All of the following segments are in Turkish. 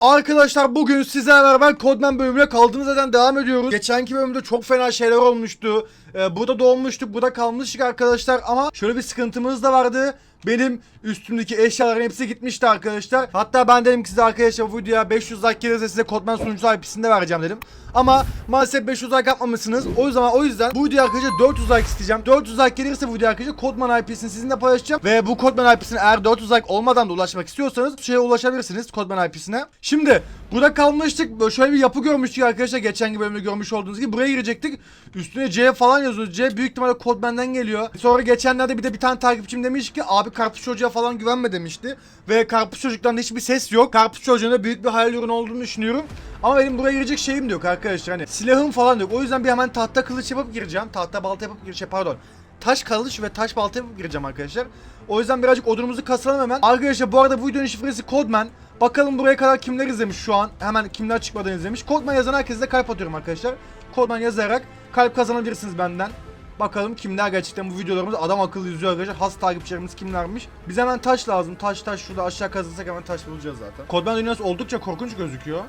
Arkadaşlar bugün sizlerle beraber Codman bölümüne kaldığımız yerden devam ediyoruz. Geçenki bölümde çok fena şeyler olmuştu. Ee, burada doğmuştuk, burada kalmıştık arkadaşlar ama şöyle bir sıkıntımız da vardı. Benim üstümdeki eşyaların hepsi gitmişti arkadaşlar. Hatta ben dedim ki size arkadaşlar bu videoya 500 like gelirse size Codman sunucu IP'sini vereceğim dedim. Ama maalesef 500 like yapmamışsınız. O yüzden o yüzden bu videoya arkadaşlar 400 like isteyeceğim. 400 like gelirse bu videoya arkadaşlar Codman IP'sini sizinle paylaşacağım. Ve bu Codman IP'sine eğer 400 like olmadan da ulaşmak istiyorsanız şeye ulaşabilirsiniz Codman IP'sine. Şimdi burada kalmıştık. Böyle şöyle bir yapı görmüştük arkadaşlar. Geçenki bölümde görmüş olduğunuz gibi. Buraya girecektik. Üstüne C falan yazıyor. C büyük ihtimalle Codman'den geliyor. Sonra geçenlerde bir de bir tane takipçim demiş ki abi karpuz çocuğa falan güvenme demişti. Ve karpuz çocuktan da hiçbir ses yok. Karpuz çocuğun da büyük bir hayal ürünü olduğunu düşünüyorum. Ama benim buraya girecek şeyim de yok arkadaşlar. Hani silahım falan yok. O yüzden bir hemen tahta kılıç yapıp gireceğim. Tahta balta yapıp gireceğim. Pardon. Taş kılıç ve taş balta gireceğim arkadaşlar. O yüzden birazcık odunumuzu kasalım hemen. Arkadaşlar bu arada bu videonun şifresi Codman. Bakalım buraya kadar kimler izlemiş şu an. Hemen kimler çıkmadan izlemiş. Codman yazan herkese de kalp atıyorum arkadaşlar. Codman yazarak kalp kazanabilirsiniz benden. Bakalım kimler gerçekten bu videolarımızı adam akıllı izliyor arkadaşlar. Has takipçilerimiz kimlermiş. Bize hemen taş lazım. Taş taş şurada aşağı kazırsak hemen taş bulacağız zaten. Kodman dünyası oldukça korkunç gözüküyor.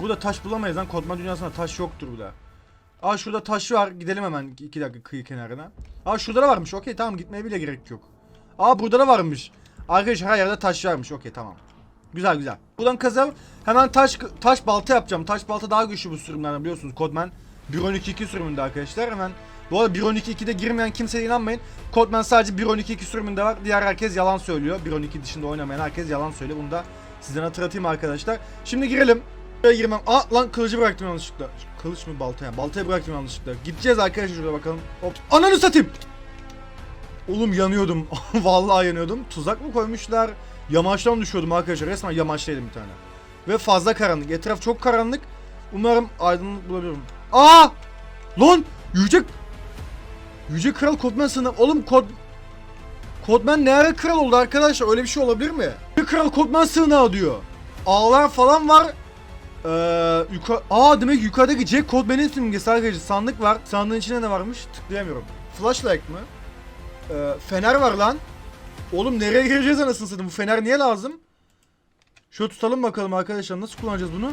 Burada taş bulamayız lan. Kodman dünyasında taş yoktur bile. Aa şurada taş var. Gidelim hemen 2 dakika kıyı kenarına. Aa şurada da varmış. Okey tamam gitmeye bile gerek yok. Aa burada da varmış. Arkadaşlar her yerde taş varmış. Okey tamam. Güzel güzel. Buradan kazalım. Hemen taş taş balta yapacağım. Taş balta daha güçlü bu sürümlerden biliyorsunuz. Codman 1.12.2 sürümünde arkadaşlar. Hemen bu arada 1.12.2'de girmeyen kimseye inanmayın. Codman sadece 1.12.2 sürümünde var. Diğer herkes yalan söylüyor. 1.12 dışında oynamayan herkes yalan söylüyor. Bunu da sizden hatırlatayım arkadaşlar. Şimdi girelim. Buraya girmem. Aa lan kılıcı bıraktım yanlışlıkla. Kılıç mı baltaya? Baltaya bıraktım yanlışlıkla. Gideceğiz arkadaşlar şurada bakalım. Hop. Ananı satayım. Oğlum yanıyordum. Vallahi yanıyordum. Tuzak mı koymuşlar? Yamaçtan düşüyordum arkadaşlar. Resmen yamaçtaydım bir tane. Ve fazla karanlık. Etraf çok karanlık. Umarım aydınlık bulabilirim. Aa! Lan! Yüce... Yüce Kral Kodman sınıf. Oğlum Kod... Kodman ne ara kral oldu arkadaşlar? Öyle bir şey olabilir mi? Yüce Kral Kodman sığınağı diyor. Ağlar falan var. Ee, yukarı... Aa demek yukarıdaki Jack Kodman'in simgesi arkadaşlar. Sandık var. Sandığın içinde ne varmış? Tıklayamıyorum. Flashlight mı? Ee, fener var lan. Oğlum nereye gireceğiz anasını satayım? Bu fener niye lazım? Şöyle tutalım bakalım arkadaşlar. Nasıl kullanacağız bunu?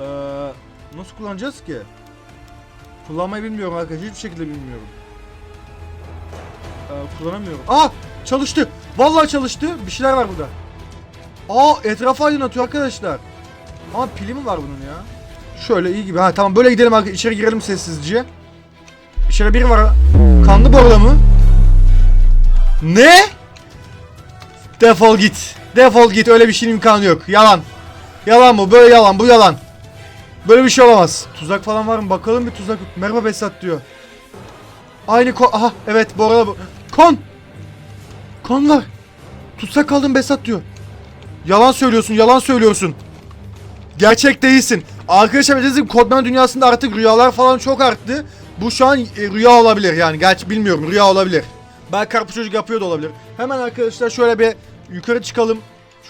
Ee, nasıl kullanacağız ki? Kullanmayı bilmiyorum arkadaşlar. Hiçbir şekilde bilmiyorum. Ee, kullanamıyorum. Aa! Çalıştı. Vallahi çalıştı. Bir şeyler var burada. Aa etrafı aydınlatıyor arkadaşlar. Ama pili mi var bunun ya? Şöyle iyi gibi. Ha tamam böyle gidelim arkadaşlar. İçeri girelim sessizce. İçeri biri var. Kanlı borla mı? Ne? Defol git. Defol git. Öyle bir şeyin imkanı yok. Yalan. Yalan bu. Böyle yalan. Bu yalan. Böyle bir şey olamaz. Tuzak falan var mı? Bakalım bir tuzak. Merhaba Besat diyor. Aynı kon... Aha evet bu arada bu. Kon! Kon var. Tutsak kaldım Besat diyor. Yalan söylüyorsun. Yalan söylüyorsun. Gerçek değilsin. Arkadaşlar dediğim Kodman dünyasında artık rüyalar falan çok arttı. Bu şu an e, rüya olabilir yani. Gerçi bilmiyorum rüya olabilir. Belki karpuz çocuk yapıyor da olabilir. Hemen arkadaşlar şöyle bir yukarı çıkalım.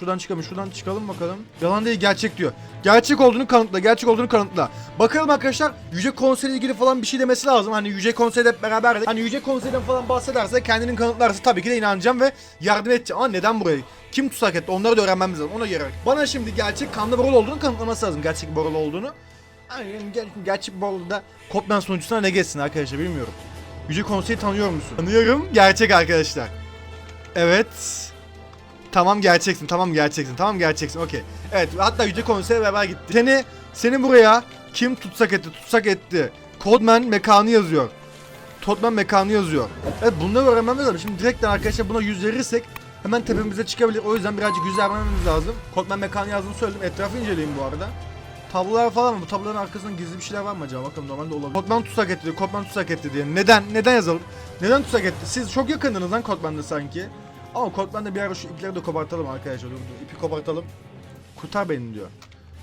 Şuradan çıkalım, şuradan çıkalım bakalım. Yalan değil, gerçek diyor. Gerçek olduğunu kanıtla, gerçek olduğunu kanıtla. Bakalım arkadaşlar, Yüce Konsey ile ilgili falan bir şey demesi lazım. Hani Yüce Konsey'de hep beraber Hani Yüce Konsey'den falan bahsederse, kendinin kanıtlarsa tabii ki de inanacağım ve yardım edeceğim. Ama neden burayı? Kim tutsak etti? Onları da öğrenmemiz lazım. Ona göre. Bana şimdi gerçek kanlı borol olduğunu kanıtlaması lazım. Gerçek borol olduğunu. Yani ger gerçek borolda Kopman sonucusuna ne geçsin arkadaşlar bilmiyorum. Yüce Konsey'i tanıyor musun? Tanıyorum. Gerçek arkadaşlar. Evet. Tamam gerçeksin. Tamam gerçeksin. Tamam gerçeksin. Okey. Evet. Hatta Yüce Konsey'le beraber gitti. Seni seni buraya kim tutsak etti? Tutsak etti. Codman mekanı yazıyor. Totman mekanı yazıyor. Evet bunları öğrenmemiz lazım. Şimdi direkten arkadaşlar buna yüz verirsek hemen tepemize çıkabilir. O yüzden birazcık yüz vermemiz lazım. Codman mekanı yazdığını söyledim. Etrafı inceleyin bu arada. Tablolar falan mı? Bu tabloların arkasında gizli bir şeyler var mı acaba? Bakın normalde olabilir. Kotman tutsak etti diyor. Kotman tutsak etti diye. Neden? Neden yazalım? Neden tutsak etti? Siz çok yakındınız lan Kotman'da sanki. Ama Kotman'da bir ara şu ipleri de kopartalım arkadaşlar. Dur dur. İpi kopartalım. Kurtar beni diyor.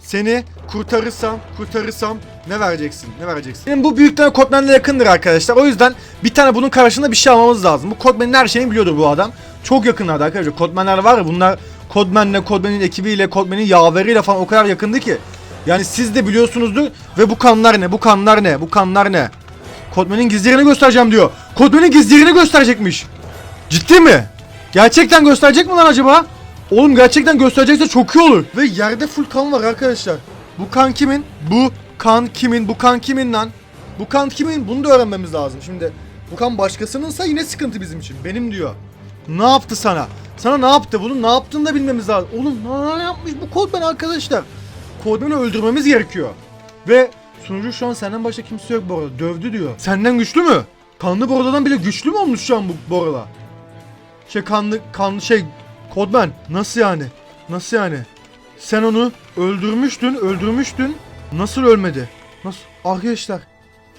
Seni kurtarırsam, kurtarırsam ne vereceksin? Ne vereceksin? Benim bu büyükler Kotman'la yakındır arkadaşlar. O yüzden bir tane bunun karşılığında bir şey almamız lazım. Bu Kotman'ın her şeyini biliyordur bu adam. Çok yakınlardı arkadaşlar. Kotman'lar var ya bunlar Kodman'la, Kodman'ın ekibiyle, Kodman'ın yaveriyle falan o kadar yakındı ki. Yani siz de biliyorsunuzdur ve bu kanlar ne? Bu kanlar ne? Bu kanlar ne? Kodman'ın gizlerini göstereceğim diyor. Kodman'ın gizlerini gösterecekmiş. Ciddi mi? Gerçekten gösterecek mi lan acaba? Oğlum gerçekten gösterecekse çok iyi olur. Ve yerde full kan var arkadaşlar. Bu kan kimin? Bu kan kimin? Bu kan kimin lan? Bu kan kimin? Bunu da öğrenmemiz lazım. Şimdi bu kan başkasınınsa yine sıkıntı bizim için. Benim diyor. Ne yaptı sana? Sana ne yaptı? Bunu ne yaptığını da bilmemiz lazım. Oğlum ne yapmış bu Codeman arkadaşlar? Codeman'ı öldürmemiz gerekiyor. Ve sunucu şu an senden başka kimse yok bu arada. Dövdü diyor. Senden güçlü mü? Kanlı Bora'dan bile güçlü mü olmuş şu an bu Bora'la? Şey kanlı, kanlı şey Kodman nasıl yani? Nasıl yani? Sen onu öldürmüştün, öldürmüştün. Nasıl ölmedi? Nasıl? Arkadaşlar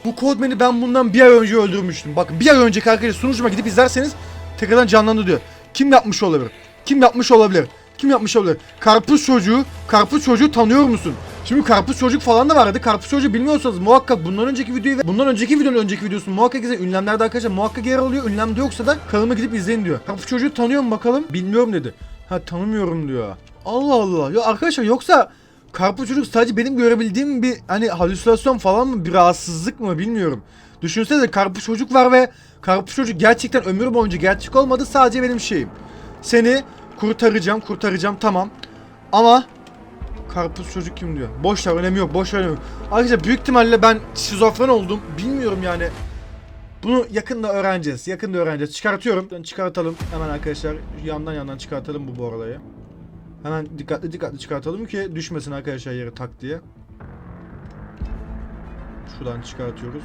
bu Kodman'i ben bundan bir ay önce öldürmüştüm. Bakın bir ay önceki arkadaşlar sunucuma gidip izlerseniz tekrardan canlandı diyor. Kim yapmış olabilir? Kim yapmış olabilir? Kim yapmış olabilir? Karpuz çocuğu, karpuz çocuğu tanıyor musun? Şimdi karpuz çocuk falan da vardı. Karpuz çocuğu bilmiyorsanız muhakkak bundan önceki videoyu ve bundan önceki videonun önceki videosunu muhakkak izleyin. Ünlemlerde arkadaşlar muhakkak yer alıyor. Ünlemde yoksa da kanalıma gidip izleyin diyor. Karpuz çocuğu tanıyor mu bakalım? Bilmiyorum dedi. Ha tanımıyorum diyor. Allah Allah. Ya arkadaşlar yoksa karpuz çocuk sadece benim görebildiğim bir hani halüsinasyon falan mı? Bir rahatsızlık mı bilmiyorum. Düşünsenize karpuz çocuk var ve karpuz çocuk gerçekten ömür boyunca gerçek olmadı. Sadece benim şeyim. Seni kurtaracağım, kurtaracağım tamam. Ama Karpuz çocuk kim diyor. Boş ver önemi yok boş ver önemi büyük ihtimalle ben şizofren oldum. Bilmiyorum yani. Bunu yakında öğreneceğiz. Yakında öğreneceğiz. Çıkartıyorum. Çıkartalım. Hemen arkadaşlar yandan yandan çıkartalım bu borulayı. Hemen dikkatli dikkatli çıkartalım ki düşmesin arkadaşlar yere tak diye. Şuradan çıkartıyoruz.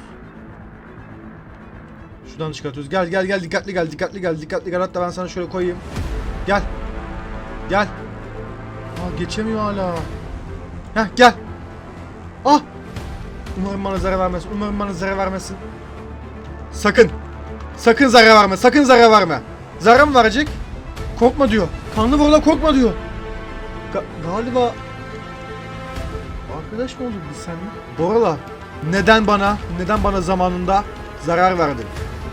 Şuradan çıkartıyoruz. Gel gel gel dikkatli gel dikkatli gel dikkatli gel. Hatta ben sana şöyle koyayım. Gel. Gel. Aa geçemiyor hala. Heh gel. Ah. Umarım bana zarar vermez. Umarım bana zarar vermesin. Sakın. Sakın zarar verme. Sakın zarar verme. Zarar mı verecek? Korkma diyor. Kanlı borular korkma diyor. Ga- galiba arkadaş mı olduk biz seninle? Borala neden bana neden bana zamanında zarar verdin?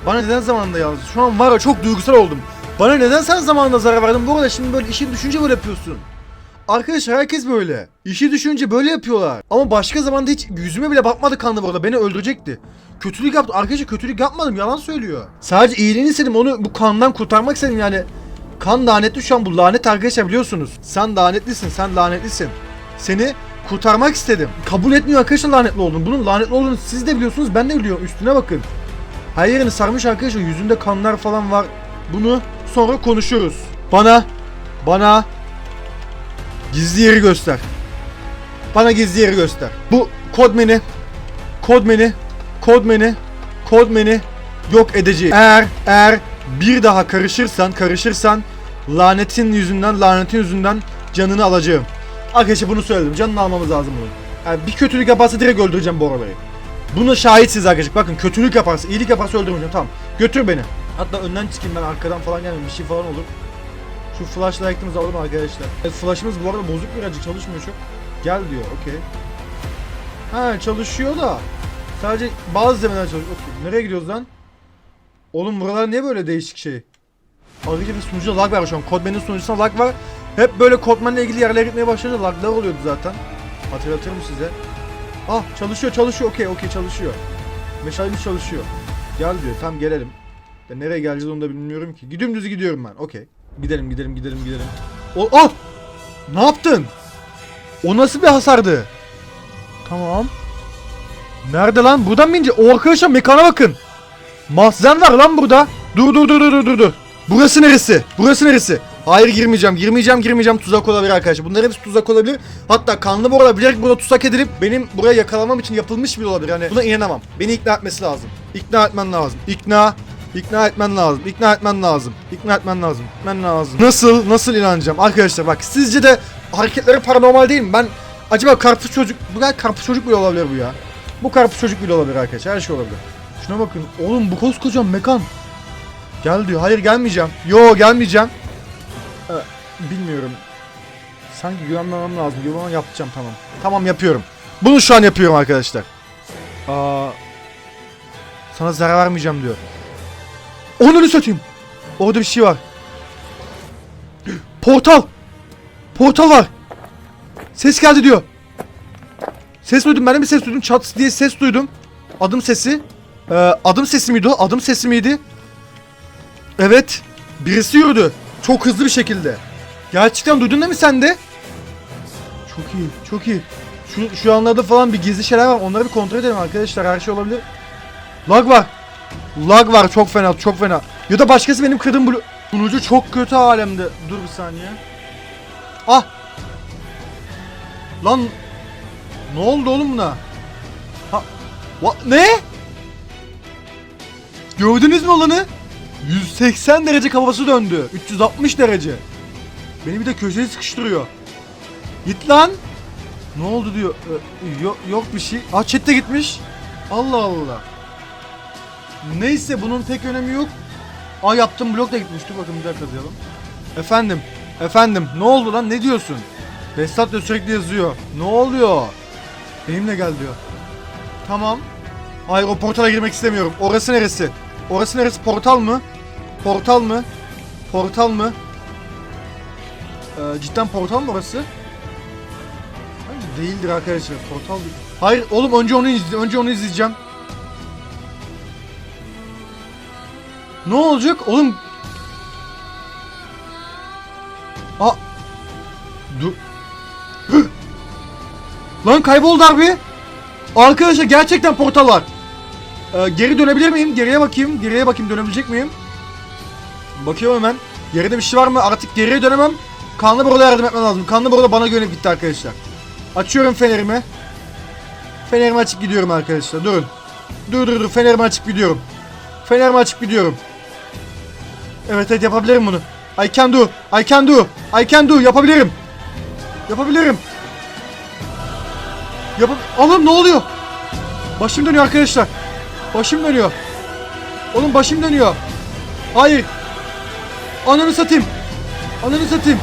Bana neden zamanında yazdın? Şu an var ya çok duygusal oldum. Bana neden sen zamanında zarar verdin? Bu arada şimdi böyle işin düşünce böyle yapıyorsun. Arkadaşlar herkes böyle. İşi düşünce böyle yapıyorlar. Ama başka zamanda hiç yüzüme bile bakmadı kanlı bu arada. Beni öldürecekti. Kötülük yaptı. Arkadaşlar kötülük yapmadım. Yalan söylüyor. Sadece iyiliğini istedim. Onu bu kandan kurtarmak istedim yani. Kan lanetli şu an bu lanet arkadaşlar biliyorsunuz. Sen lanetlisin. Sen lanetlisin. Seni kurtarmak istedim. Kabul etmiyor arkadaşlar lanetli oldum. Bunun lanetli olduğunu siz de biliyorsunuz. Ben de biliyorum. Üstüne bakın. Her yerini sarmış arkadaşlar. Yüzünde kanlar falan var. Bunu sonra konuşuruz. Bana bana Gizli yeri göster. Bana gizli yeri göster. Bu Kodmen'i Kodmen'i Kodmen'i Kodmen'i yok edeceğim. Eğer eğer bir daha karışırsan karışırsan lanetin yüzünden lanetin yüzünden canını alacağım. Arkadaşlar bunu söyledim. Canını almamız lazım bunun. Yani bir kötülük yaparsa direkt öldüreceğim bu arabayı. Buna şahitsiz arkadaşlar. Bakın kötülük yaparsa, iyilik yaparsa öldürmeyeceğim. Tamam. Götür beni. Hatta önden çıkayım ben arkadan falan gelmeyeyim. Bir şey falan olur. Şu flashlight'ımızı alalım arkadaşlar. Evet, flash'ımız bu arada bozuk birazcık çalışmıyor çok. Gel diyor okey. Ha çalışıyor da. Sadece bazı zeminler çalışıyor. Okey. Nereye gidiyoruz lan? Oğlum buralar niye böyle değişik şey? Ayrıca bir sunucuda lag var şu an. Codman'ın sunucusunda lag var. Hep böyle Codman'la ilgili yerlere gitmeye başlayınca laglar oluyordu zaten. Hatırlatırım size. Ah çalışıyor çalışıyor okey okey çalışıyor. Meşalemiz çalışıyor. Gel diyor tam gelelim. Ben nereye geleceğiz onu da bilmiyorum ki. Gidiyorum düz gidiyorum ben okey. Gidelim gidelim gidelim gidelim. O ah! Ne yaptın? O nasıl bir hasardı? Tamam. Nerede lan? Buradan mı ince? O arkadaşlar mekana bakın. Mahzen var lan burada. Dur dur dur dur dur dur. Burası neresi? Burası neresi? Hayır girmeyeceğim, girmeyeceğim, girmeyeceğim. Tuzak olabilir arkadaşlar. Bunlar hepsi tuzak olabilir. Hatta kanlı bu arada bilerek burada tuzak edilip benim buraya yakalamam için yapılmış bile olabilir. Yani buna inanamam. Beni ikna etmesi lazım. İkna etmen lazım. İkna, İkna etmen lazım. İkna etmen lazım. İkna etmen lazım. Etmen lazım. Nasıl? Nasıl inanacağım? Arkadaşlar bak sizce de hareketleri paranormal değil mi? Ben acaba karpuz çocuk bu kadar karpuz çocuk bile olabilir bu ya. Bu karpuz çocuk bile olabilir arkadaşlar. Her şey olabilir. Şuna bakın. Oğlum bu koskocaman mekan. Gel diyor. Hayır gelmeyeceğim. Yo gelmeyeceğim. Ee, bilmiyorum. Sanki güvenmemem lazım. ama yapacağım tamam. Tamam yapıyorum. Bunu şu an yapıyorum arkadaşlar. Aa, sana zarar vermeyeceğim diyor. Onu satayım. Orada bir şey var. Portal. Portal var. Ses geldi diyor. Ses duydum. Ben de bir ses duydum. Çat diye ses duydum. Adım sesi. Ee, adım sesi miydi o? Adım sesi miydi? Evet. Birisi yürüdü. Çok hızlı bir şekilde. Gerçekten duydun değil mi sen de? Çok iyi, çok iyi. Şu, şu anlarda falan bir gizli şeyler var. Onları bir kontrol edelim arkadaşlar. Her şey olabilir. Lag var. Lag var. Çok fena, çok fena. Ya da başkası benim kırdığım blo... Sunucu çok kötü alemde. Dur bir saniye. Ah! Lan... Ne oldu oğlum buna? Ha... Va- ne? Gördünüz mü olanı? 180 derece kafası döndü. 360 derece. Beni bir de köşeye sıkıştırıyor. Git lan. Ne oldu diyor. Ee, yok, yok bir şey. Aa chat de gitmiş. Allah Allah. Neyse bunun pek önemi yok. Aa yaptım blok da gitmiş. Dur bakın bir dakika yazalım. Efendim. Efendim. Ne oldu lan? Ne diyorsun? Bestat da sürekli yazıyor. Ne oluyor? Benimle gel diyor. Tamam. Hayır o portala girmek istemiyorum. Orası neresi? Orası neresi? Portal mı? Portal mı? Portal mı? Ee, cidden portal mı orası? Hayır değildir arkadaşlar. Portal değil. Hayır oğlum önce onu izle önce onu izleyeceğim. Ne olacak? Oğlum? Aa. Dur! Lan kayboldu harbi Arkadaşlar gerçekten portal var. Ee, Geri dönebilir miyim? Geriye bakayım. Geriye bakayım dönebilecek miyim? Bakıyorum hemen. Geride bir şey var mı? Artık geriye dönemem. Kanlı Bora'ya yardım etmem lazım. Kanlı Bora bana yönelip gitti arkadaşlar. Açıyorum fenerimi. Fenerimi açıp gidiyorum arkadaşlar. Durun. Dur dur dur. Fenerimi açıp gidiyorum. Fenerimi açıp gidiyorum Evet evet yapabilirim bunu. I can do I can do I can do yapabilirim. Yapabilirim. Yap Oğlum ne oluyor? Başım dönüyor arkadaşlar. Başım dönüyor. Oğlum başım dönüyor. Hayır. Ananı satayım. Ananı satayım